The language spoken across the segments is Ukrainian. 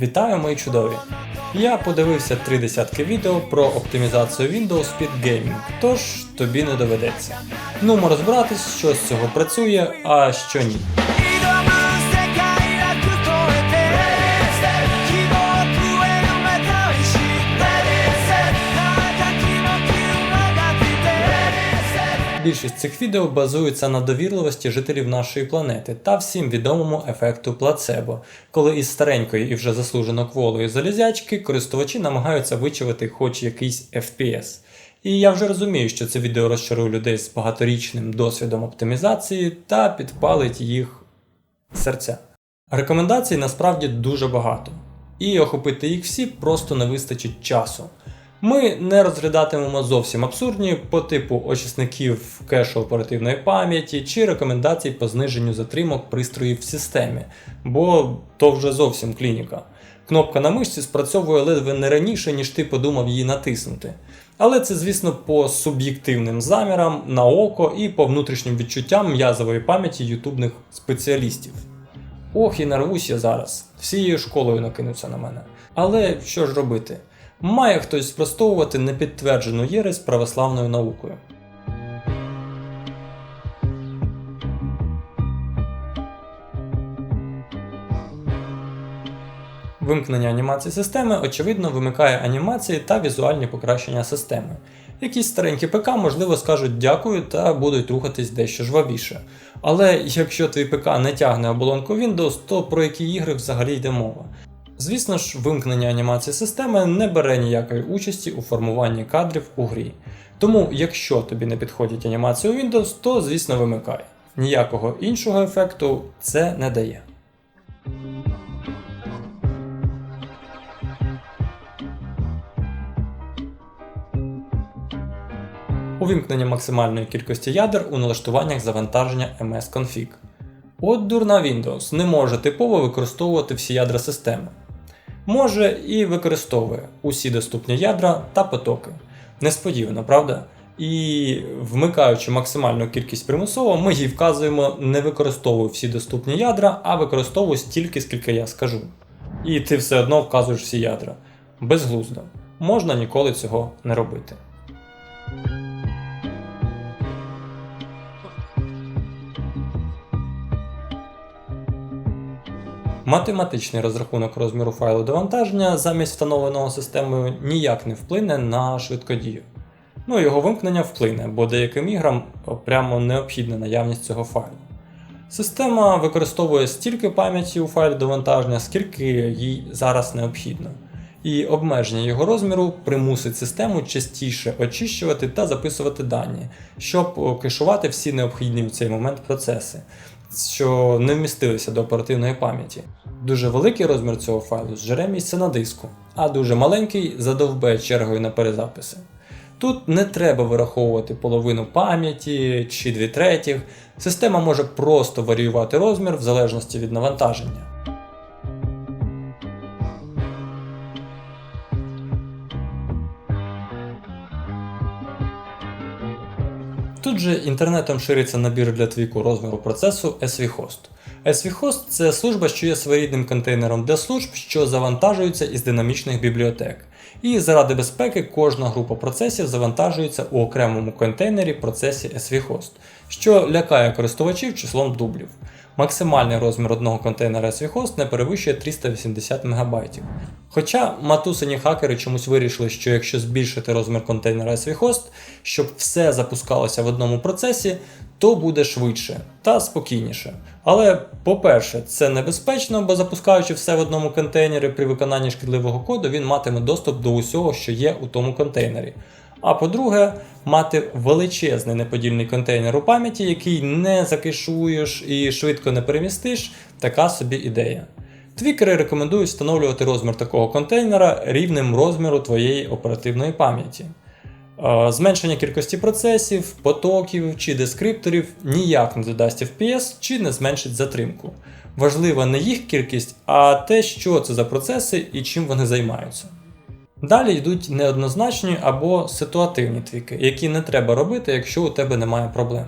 Вітаю, мої чудові! Я подивився три десятки відео про оптимізацію Windows під геймінг, тож тобі не доведеться. Ну, розбиратись, що з цього працює, а що ні. Більшість цих відео базується на довірливості жителів нашої планети та всім відомому ефекту плацебо, коли із старенької і вже заслужено кволої залізячки користувачі намагаються вичавити хоч якийсь FPS. І я вже розумію, що це відео розчарує людей з багаторічним досвідом оптимізації та підпалить їх серця. Рекомендацій насправді дуже багато, і охопити їх всі просто не вистачить часу. Ми не розглядатимемо зовсім абсурдні по типу очисників кешу оперативної пам'яті чи рекомендацій по зниженню затримок пристроїв в системі, бо то вже зовсім клініка. Кнопка на мишці спрацьовує ледве не раніше, ніж ти подумав її натиснути. Але це, звісно, по суб'єктивним замірам на око і по внутрішнім відчуттям м'язової пам'яті ютубних спеціалістів. Ох, і нарвусь я зараз. Всією школою накинуться на мене. Але що ж робити? Має хтось спростовувати непідтверджену єресь православною наукою. Вимкнення анімації системи, очевидно, вимикає анімації та візуальні покращення системи. Якісь старенькі ПК, можливо, скажуть дякую та будуть рухатись дещо жвавіше. Але якщо твій ПК не тягне оболонку Windows, то про які ігри взагалі йде мова? Звісно ж, вимкнення анімації системи не бере ніякої участі у формуванні кадрів у грі. Тому, якщо тобі не підходить анімація у Windows, то звісно вимикай. Ніякого іншого ефекту це не дає. Увімкнення максимальної кількості ядер у налаштуваннях завантаження MS Config. От дурна Windows не може типово використовувати всі ядра системи. Може і використовує усі доступні ядра та потоки. Несподівано, правда? І вмикаючи максимальну кількість примусово, ми їй вказуємо не використовуй всі доступні ядра, а використовуй стільки, скільки я скажу. І ти все одно вказуєш всі ядра. Безглуздо. Можна ніколи цього не робити. Математичний розрахунок розміру файлу довантаження замість встановленого системою ніяк не вплине на швидкодію. Ну, його вимкнення вплине, бо деяким іграм прямо необхідна наявність цього файлу. Система використовує стільки пам'яті у файлі довантаження, скільки їй зараз необхідно. І обмеження його розміру примусить систему частіше очищувати та записувати дані, щоб кешувати всі необхідні в цей момент процеси, що не вмістилися до оперативної пам'яті. Дуже великий розмір цього файлу зжере місце на диску, а дуже маленький задовбе чергою на перезаписи. Тут не треба вираховувати половину пам'яті чи дві третіх. Система може просто варіювати розмір в залежності від навантаження. Тут же інтернетом шириться набір для твіку розміру процесу SVHost. SVHost – це служба, що є своєрідним контейнером для служб, що завантажуються із динамічних бібліотек. І заради безпеки кожна група процесів завантажується у окремому контейнері процесі SVHost, що лякає користувачів числом дублів. Максимальний розмір одного контейнера SVHost не перевищує 380 МБ. Хоча матусині хакери чомусь вирішили, що якщо збільшити розмір контейнера SVHost, щоб все запускалося в одному процесі, то буде швидше та спокійніше. Але, по-перше, це небезпечно, бо запускаючи все в одному контейнері при виконанні шкідливого коду, він матиме доступ до усього, що є у тому контейнері. А по-друге, мати величезний неподільний контейнер у пам'яті, який не закешуєш і швидко не перемістиш, така собі ідея. Твікери рекомендують встановлювати розмір такого контейнера рівнем розміру твоєї оперативної пам'яті. Зменшення кількості процесів, потоків чи дескрипторів ніяк не додасть FPS чи не зменшить затримку. Важлива не їх кількість, а те, що це за процеси і чим вони займаються. Далі йдуть неоднозначні або ситуативні твіки, які не треба робити, якщо у тебе немає проблем.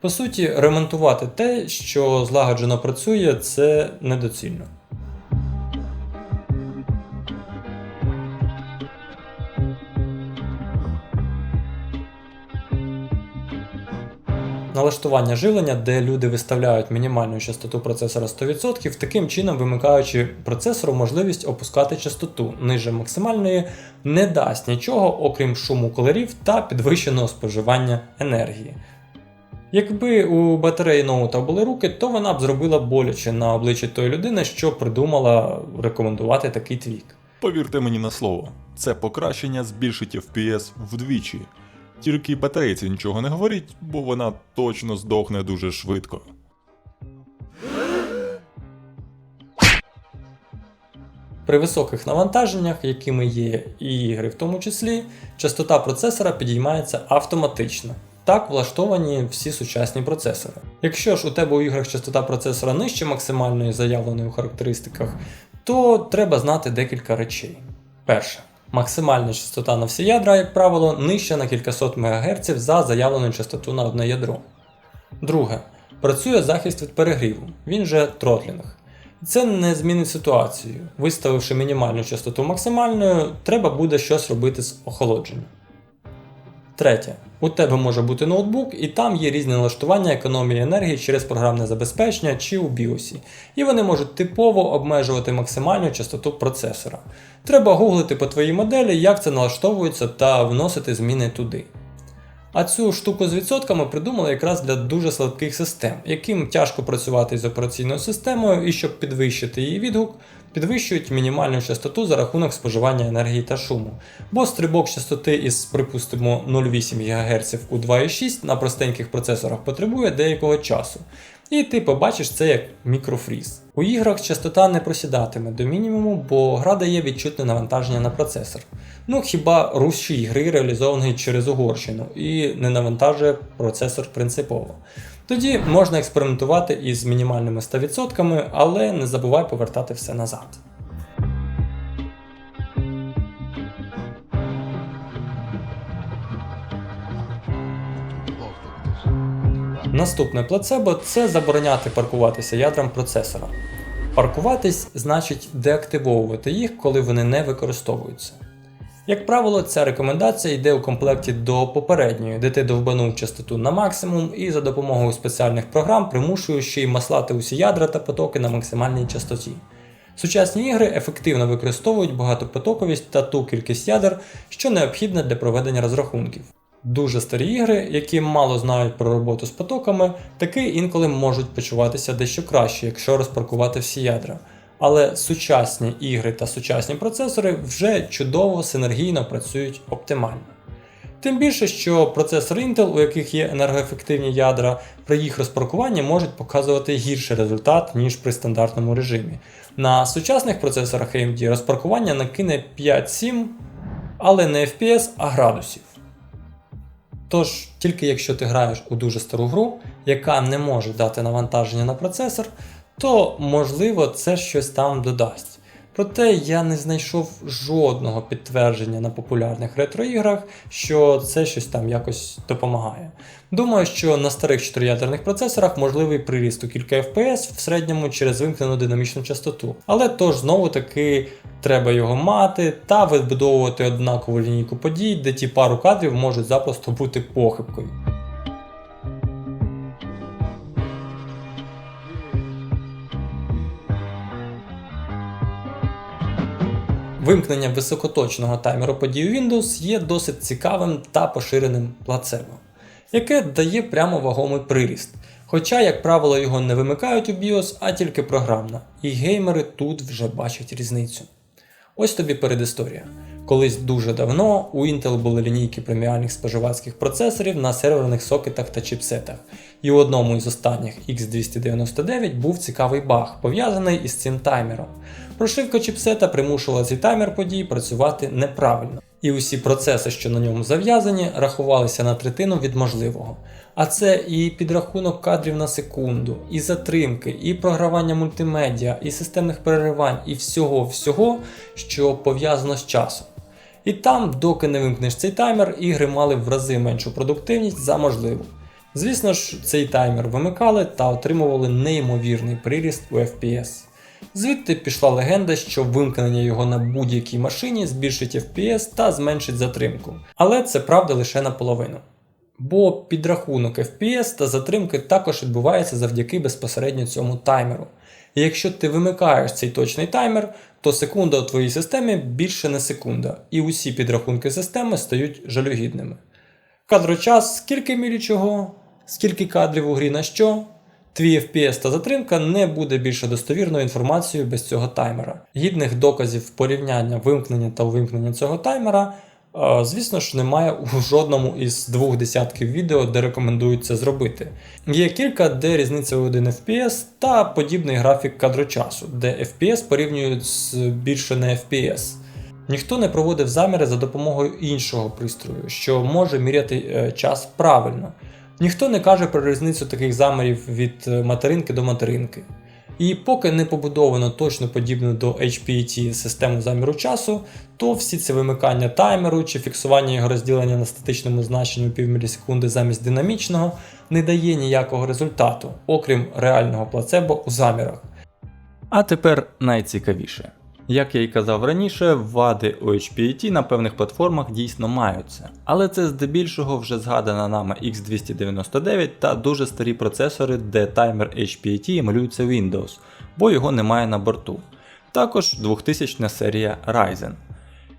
По суті, ремонтувати те, що злагоджено працює, це недоцільно. Налаштування живлення, де люди виставляють мінімальну частоту процесора 100%, таким чином вимикаючи процесору можливість опускати частоту ниже максимальної, не дасть нічого, окрім шуму колерів та підвищеного споживання енергії. Якби у батареї ноута були руки, то вона б зробила боляче на обличчі тої людини, що придумала рекомендувати такий твік. Повірте мені на слово, це покращення збільшить FPS вдвічі. Тільки батарейці нічого не говоріть, бо вона точно здохне дуже швидко. При високих навантаженнях, якими є і ігри в тому числі, частота процесора підіймається автоматично. Так влаштовані всі сучасні процесори. Якщо ж у тебе у іграх частота процесора нижче максимальної заявленої у характеристиках, то треба знати декілька речей. Перше. Максимальна частота на всі ядра, як правило, нижча на кількасот МГц за заявлену частоту на одне ядро. Друге. Працює захист від перегріву, він же тротлінг. Це не змінить ситуацію. Виставивши мінімальну частоту максимальною, треба буде щось робити з охолодженням. Третє. У тебе може бути ноутбук, і там є різні налаштування економії енергії через програмне забезпечення чи у BIOS, і вони можуть типово обмежувати максимальну частоту процесора. Треба гуглити по твоїй моделі, як це налаштовується та вносити зміни туди. А цю штуку з відсотками придумали якраз для дуже слабких систем, яким тяжко працювати з операційною системою, і щоб підвищити її відгук, підвищують мінімальну частоту за рахунок споживання енергії та шуму. Бо стрибок частоти із, припустимо, 0,8 ГГц у 2,6 на простеньких процесорах потребує деякого часу. І ти побачиш це як мікрофріз. У іграх частота не просідатиме до мінімуму, бо гра дає відчутне навантаження на процесор. Ну хіба русші гри реалізовані через Угорщину і не навантажує процесор принципово. Тоді можна експериментувати із мінімальними 100%, але не забувай повертати все назад. Наступне плацебо це забороняти паркуватися ядрам процесора. Паркуватись значить деактивовувати їх, коли вони не використовуються. Як правило, ця рекомендація йде у комплекті до попередньої, де ти довбанув частоту на максимум і за допомогою спеціальних програм примушуєш ще й маслати усі ядра та потоки на максимальній частоті. Сучасні ігри ефективно використовують багатопотоковість та ту кількість ядер, що необхідна для проведення розрахунків. Дуже старі ігри, які мало знають про роботу з потоками, таки інколи можуть почуватися дещо краще, якщо розпаркувати всі ядра. Але сучасні ігри та сучасні процесори вже чудово синергійно працюють оптимально. Тим більше, що процесори Intel, у яких є енергоефективні ядра, при їх розпаркуванні можуть показувати гірший результат, ніж при стандартному режимі. На сучасних процесорах AMD розпаркування накине 5-7, але не FPS, а градусів. Тож, тільки якщо ти граєш у дуже стару гру, яка не може дати навантаження на процесор, то можливо це щось там додасть. Проте я не знайшов жодного підтвердження на популярних ретроіграх, що це щось там якось допомагає. Думаю, що на старих чотириядерних процесорах можливий приріст у кілька FPS в середньому через вимкнену динамічну частоту. Але тож знову таки треба його мати та вибудовувати однакову лінійку подій, де ті пару кадрів можуть запросто бути похибкою. Вимкнення високоточного таймеру подій Windows є досить цікавим та поширеним плацебо, яке дає прямо вагомий приріст. Хоча, як правило, його не вимикають у BIOS, а тільки програмно, і геймери тут вже бачать різницю. Ось тобі передісторія. Колись дуже давно у Intel були лінійки преміальних споживацьких процесорів на серверних сокетах та чіпсетах, і у одному із останніх X299 був цікавий баг, пов'язаний із цим таймером. Прошивка чіпсета примушувала цей таймер подій працювати неправильно, і усі процеси, що на ньому зав'язані, рахувалися на третину від можливого. А це і підрахунок кадрів на секунду, і затримки, і програвання мультимедіа, і системних переривань, і всього-всього, що пов'язано з часом. І там, доки не вимкнеш цей таймер, ігри мали в рази меншу продуктивність за можливу. Звісно ж, цей таймер вимикали та отримували неймовірний приріст у FPS. Звідти пішла легенда, що вимкнення його на будь-якій машині збільшить FPS та зменшить затримку. Але це правда лише наполовину. Бо підрахунок FPS та затримки також відбувається завдяки безпосередньо цьому таймеру. І якщо ти вимикаєш цей точний таймер, то секунда у твоїй системі більше не секунда, і усі підрахунки системи стають жалюгідними. Кадрочас, скільки мілі чого, скільки кадрів у грі на що, твій FPS та затримка не буде більше достовірною інформацією без цього таймера. Гідних доказів порівняння вимкнення та увімкнення цього таймера, е, звісно ж, немає у жодному із двох десятків відео, де рекомендують це зробити. Є кілька, де різниця у 1 FPS та подібний графік кадрочасу, де FPS порівнюють з більше не FPS. Ніхто не проводив заміри за допомогою іншого пристрою, що може міряти е, час правильно. Ніхто не каже про різницю таких замірів від е, материнки до материнки. І поки не побудовано точно подібну до HPET систему заміру часу, то всі ці вимикання таймеру чи фіксування його розділення на статичному значенню півмілісекунди замість динамічного не дає ніякого результату, окрім реального плацебо у замірах. А тепер найцікавіше. Як я й казав раніше, вади у HPET на певних платформах дійсно маються, але це здебільшого вже згадана нами X299 та дуже старі процесори, де таймер HPET емулюється Windows, бо його немає на борту. Також 2000 серія Ryzen.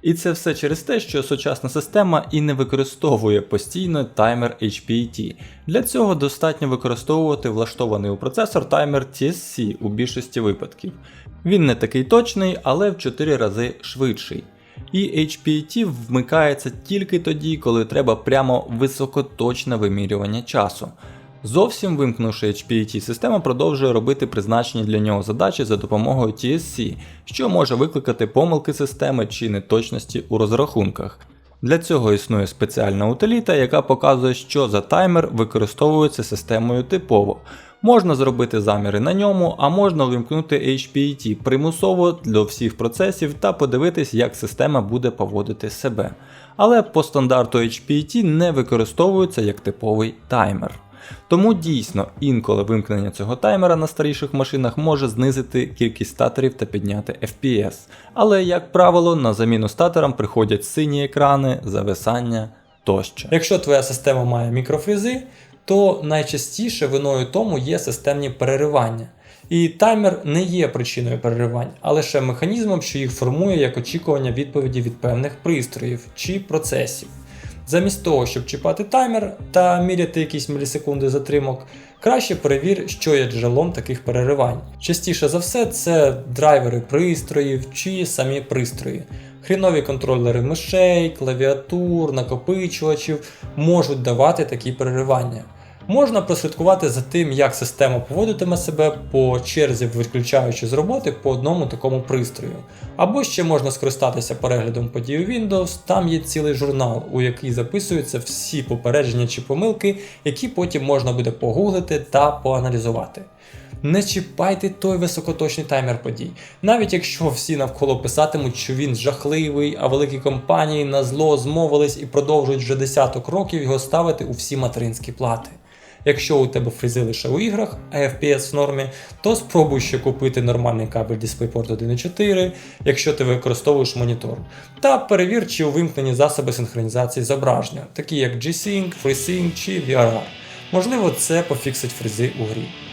І це все через те, що сучасна система і не використовує постійно таймер HPET. Для цього достатньо використовувати влаштований у процесор таймер TSC у більшості випадків. Він не такий точний, але в 4 рази швидший. І HPT вмикається тільки тоді, коли треба прямо високоточне вимірювання часу. Зовсім вимкнувши HPT, система продовжує робити призначені для нього задачі за допомогою TSC, що може викликати помилки системи чи неточності у розрахунках. Для цього існує спеціальна утиліта, яка показує, що за таймер використовується системою типово. Можна зробити заміри на ньому, а можна увімкнути HPET примусово для всіх процесів та подивитись, як система буде поводити себе. Але по стандарту HPET не використовується як типовий таймер. Тому дійсно інколи вимкнення цього таймера на старіших машинах може знизити кількість статорів та підняти FPS. Але, як правило, на заміну статорам приходять сині екрани, зависання тощо. Якщо твоя система має мікрофрізи, то найчастіше виною тому є системні переривання. І таймер не є причиною переривань, а лише механізмом, що їх формує як очікування відповіді від певних пристроїв чи процесів. Замість того, щоб чіпати таймер та міряти якісь мілісекунди затримок, краще перевір, що є джерелом таких переривань. Частіше за все, це драйвери пристроїв чи самі пристрої. Хрінові контролери мишей, клавіатур, накопичувачів можуть давати такі переривання. Можна прослідкувати за тим, як система поводитиме себе по черзі, виключаючи з роботи по одному такому пристрою. Або ще можна скористатися переглядом подій у Windows, там є цілий журнал, у який записуються всі попередження чи помилки, які потім можна буде погуглити та поаналізувати. Не чіпайте той високоточний таймер подій. Навіть якщо всі навколо писатимуть, що він жахливий, а великі компанії на зло змовились і продовжують вже десяток років його ставити у всі материнські плати. Якщо у тебе фрізи лише у іграх, а FPS в нормі, то спробуй ще купити нормальний кабель DisplayPort 1.4, якщо ти використовуєш монітор. Та перевір, чи увімкнені засоби синхронізації зображення, такі як G-Sync, FreeSync чи VRR. Можливо, це пофіксить фрізи у грі.「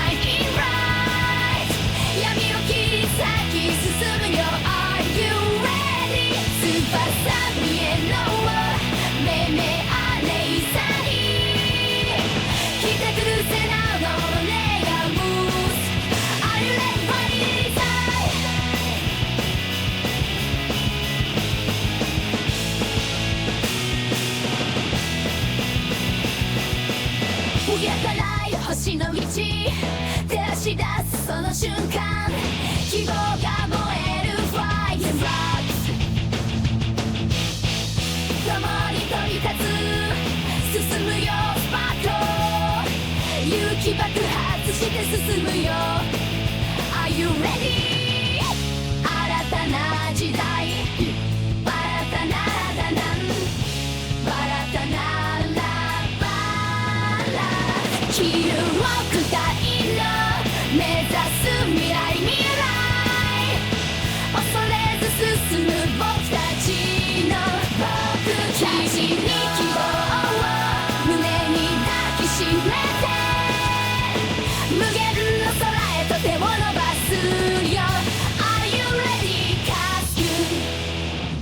Sunshine in 瞬間希望が燃える Flying Rocks 共に飛び立つ進むよスパート勇気爆発して進むよ Are you ready?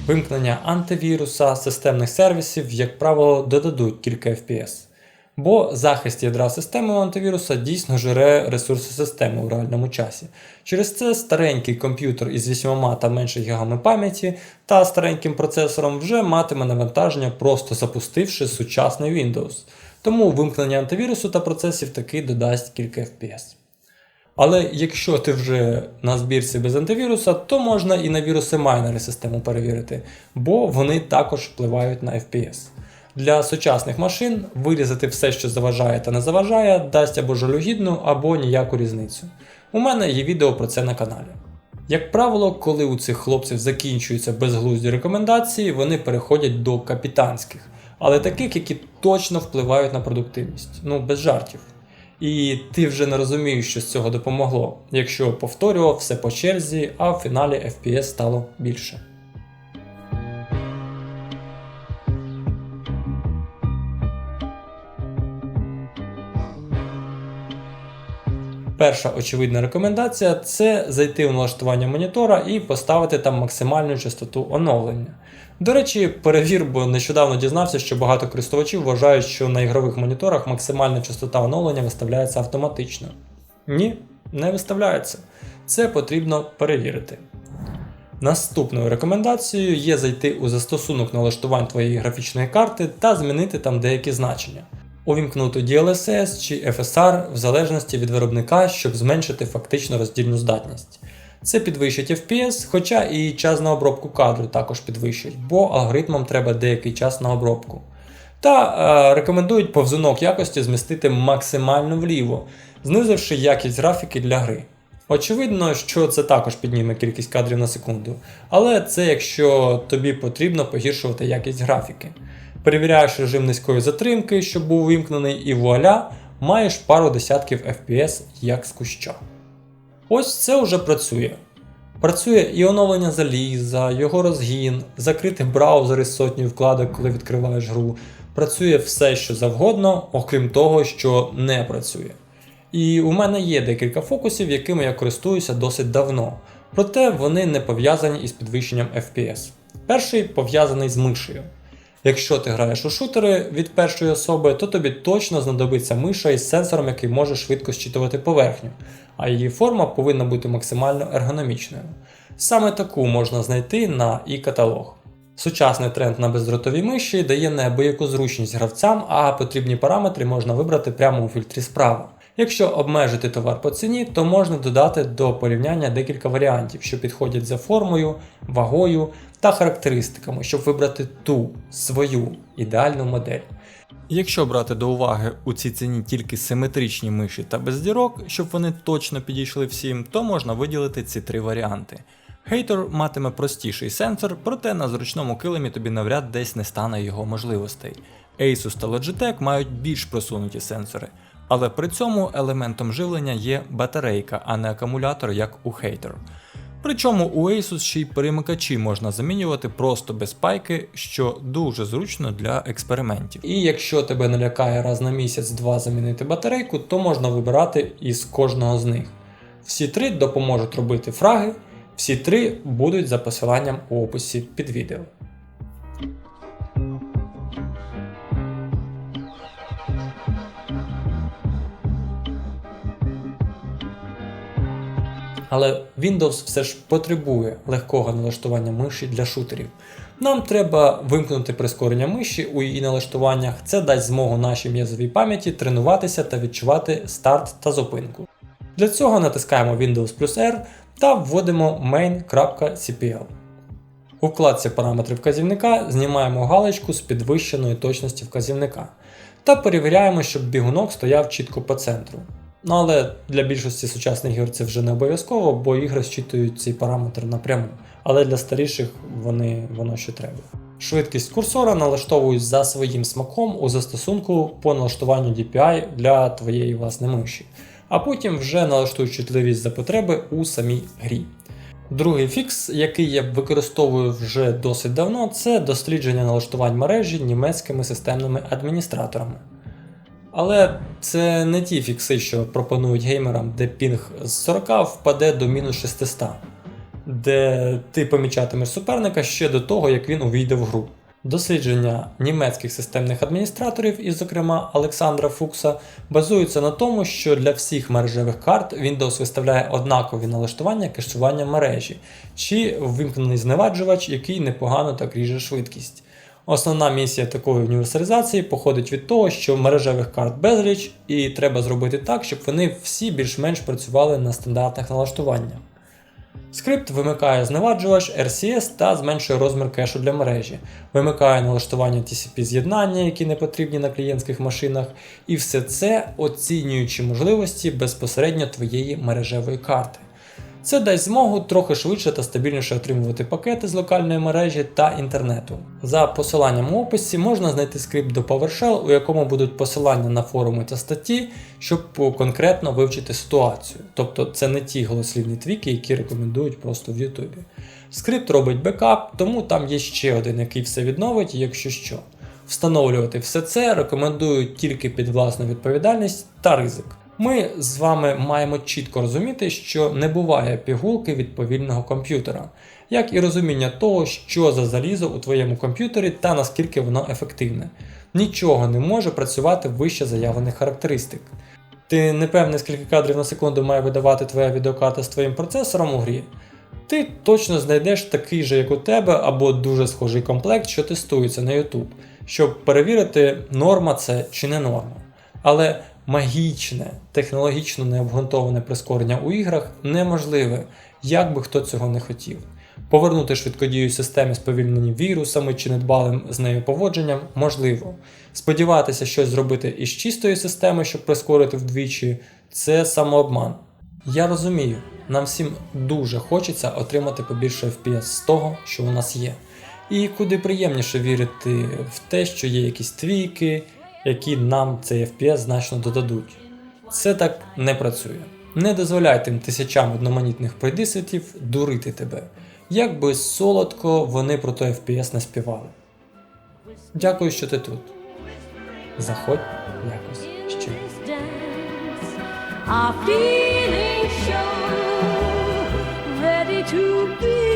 Вимкнення антивіруса, системних сервісів, як правило, додадуть кілька FPS. Бо захист ядра системи антивіруса дійсно жере ресурси системи у реальному часі. Через це старенький комп'ютер із 8 та менше гігами пам'яті та стареньким процесором вже матиме навантаження, просто запустивши сучасний Windows. Тому вимкнення антивірусу та процесів таки додасть кілька FPS. Але якщо ти вже на збірці без антивіруса, то можна і на віруси майнери систему перевірити, бо вони також впливають на FPS. Для сучасних машин вирізати все, що заважає та не заважає, дасть або жалюгідну, або ніяку різницю. У мене є відео про це на каналі. Як правило, коли у цих хлопців закінчуються безглузді рекомендації, вони переходять до капітанських, але таких, які точно впливають на продуктивність. Ну, без жартів. І ти вже не розумієш, що з цього допомогло, якщо повторював все по черзі, а в фіналі FPS стало більше. Перша очевидна рекомендація це зайти у налаштування монітора і поставити там максимальну частоту оновлення. До речі, перевір, бо нещодавно дізнався, що багато користувачів вважають, що на ігрових моніторах максимальна частота оновлення виставляється автоматично. Ні, не виставляється. Це потрібно перевірити. Наступною рекомендацією є зайти у застосунок налаштувань твоєї графічної карти та змінити там деякі значення. Увімкнути DLSS чи FSR в залежності від виробника, щоб зменшити фактично роздільну здатність. Це підвищить FPS, хоча і час на обробку кадру також підвищить, бо алгоритмам треба деякий час на обробку. Та е, рекомендують повзунок якості змістити максимально вліво, знизивши якість графіки для гри. Очевидно, що це також підніме кількість кадрів на секунду, але це якщо тобі потрібно погіршувати якість графіки. Перевіряєш режим низької затримки, щоб був вимкнений, і вуаля, маєш пару десятків FPS як з куща. Ось це вже працює. Працює і оновлення заліза, його розгін, закритий браузер із сотнею вкладок, коли відкриваєш гру. Працює все, що завгодно, окрім того, що не працює. І у мене є декілька фокусів, якими я користуюся досить давно, проте вони не пов'язані із підвищенням FPS. Перший пов'язаний з мишею. Якщо ти граєш у шутери від першої особи, то тобі точно знадобиться миша із сенсором, який може швидко щитувати поверхню, а її форма повинна бути максимально ергономічною. Саме таку можна знайти на і-каталог. Сучасний тренд на бездротові миші дає неабияку зручність гравцям, а потрібні параметри можна вибрати прямо у фільтрі справа. Якщо обмежити товар по ціні, то можна додати до порівняння декілька варіантів, що підходять за формою, вагою та характеристиками, щоб вибрати ту свою ідеальну модель. Якщо брати до уваги у цій ціні тільки симетричні миші та без дірок, щоб вони точно підійшли всім, то можна виділити ці три варіанти. Хейтер матиме простіший сенсор, проте на зручному килимі тобі навряд десь не стане його можливостей. Asus та Logitech мають більш просунуті сенсори, але при цьому елементом живлення є батарейка, а не акумулятор, як у Hater. Причому у Asus ще й перемикачі можна замінювати просто без пайки, що дуже зручно для експериментів. І якщо тебе не лякає раз на місяць-два замінити батарейку, то можна вибирати із кожного з них. Всі три допоможуть робити фраги, всі три будуть за посиланням у описі під відео. Але Windows все ж потребує легкого налаштування миші для шутерів. Нам треба вимкнути прискорення миші у її налаштуваннях. Це дасть змогу нашій м'язовій пам'яті тренуватися та відчувати старт та зупинку. Для цього натискаємо Windows плюс R та вводимо main.cpl. У вкладці параметри вказівника знімаємо галочку з підвищеної точності вказівника та перевіряємо, щоб бігунок стояв чітко по центру. Ну але для більшості сучасних ігор це вже не обов'язково, бо ігри зчитують цей параметр напряму. Але для старіших вони, воно ще треба. Швидкість курсора налаштовують за своїм смаком у застосунку по налаштуванню DPI для твоєї власної миші, а потім вже налаштують чутливість за потреби у самій грі. Другий фікс, який я використовую вже досить давно, це дослідження налаштувань мережі німецькими системними адміністраторами. Але це не ті фікси, що пропонують геймерам, де пінг з 40 впаде до мінус 600, де ти помічатимеш суперника ще до того, як він увійде в гру. Дослідження німецьких системних адміністраторів, і, зокрема Олександра Фукса, базуються на тому, що для всіх мережевих карт Windows виставляє однакові налаштування кешування мережі, чи вимкнений зневаджувач, який непогано так ріже швидкість. Основна місія такої універсалізації походить від того, що мережевих карт безліч, і треба зробити так, щоб вони всі більш-менш працювали на стандартних налаштуваннях. Скрипт вимикає зневаджувач RCS та зменшує розмір кешу для мережі, вимикає налаштування TCP з'єднання, які не потрібні на клієнтських машинах, і все це оцінюючи можливості безпосередньо твоєї мережевої карти. Це дасть змогу трохи швидше та стабільніше отримувати пакети з локальної мережі та інтернету. За посиланням у описі можна знайти скрипт до PowerShell, у якому будуть посилання на форуми та статті, щоб конкретно вивчити ситуацію. Тобто це не ті голослівні твіки, які рекомендують просто в Ютубі. Скрипт робить бекап, тому там є ще один, який все відновить, якщо що. Встановлювати все це рекомендую тільки під власну відповідальність та ризик. Ми з вами маємо чітко розуміти, що не буває пігулки від повільного комп'ютера, як і розуміння того, що за залізо у твоєму комп'ютері та наскільки воно ефективне. Нічого не може працювати вище заявлених характеристик. Ти не певний, скільки кадрів на секунду має видавати твоя відеокарта з твоїм процесором у грі. Ти точно знайдеш такий же, як у тебе, або дуже схожий комплект, що тестується на YouTube, щоб перевірити, норма це чи не норма. Але магічне, технологічно необґрунтоване прискорення у іграх неможливе, як би хто цього не хотів. Повернути швидкодію системі сповільнені вірусами чи недбалим з нею поводженням можливо. Сподіватися щось зробити із чистої системи, щоб прискорити вдвічі, це самообман. Я розумію, нам всім дуже хочеться отримати побільше FPS з того, що у нас є. І куди приємніше вірити в те, що є якісь твійки, які нам цей FPS значно додадуть. Це так не працює. Не дозволяй тим тисячам одноманітних пройдисвітів дурити тебе, як би солодко вони про той FPS не співали. Дякую, що ти тут. Заходь якось ще. Our feelings show ready to be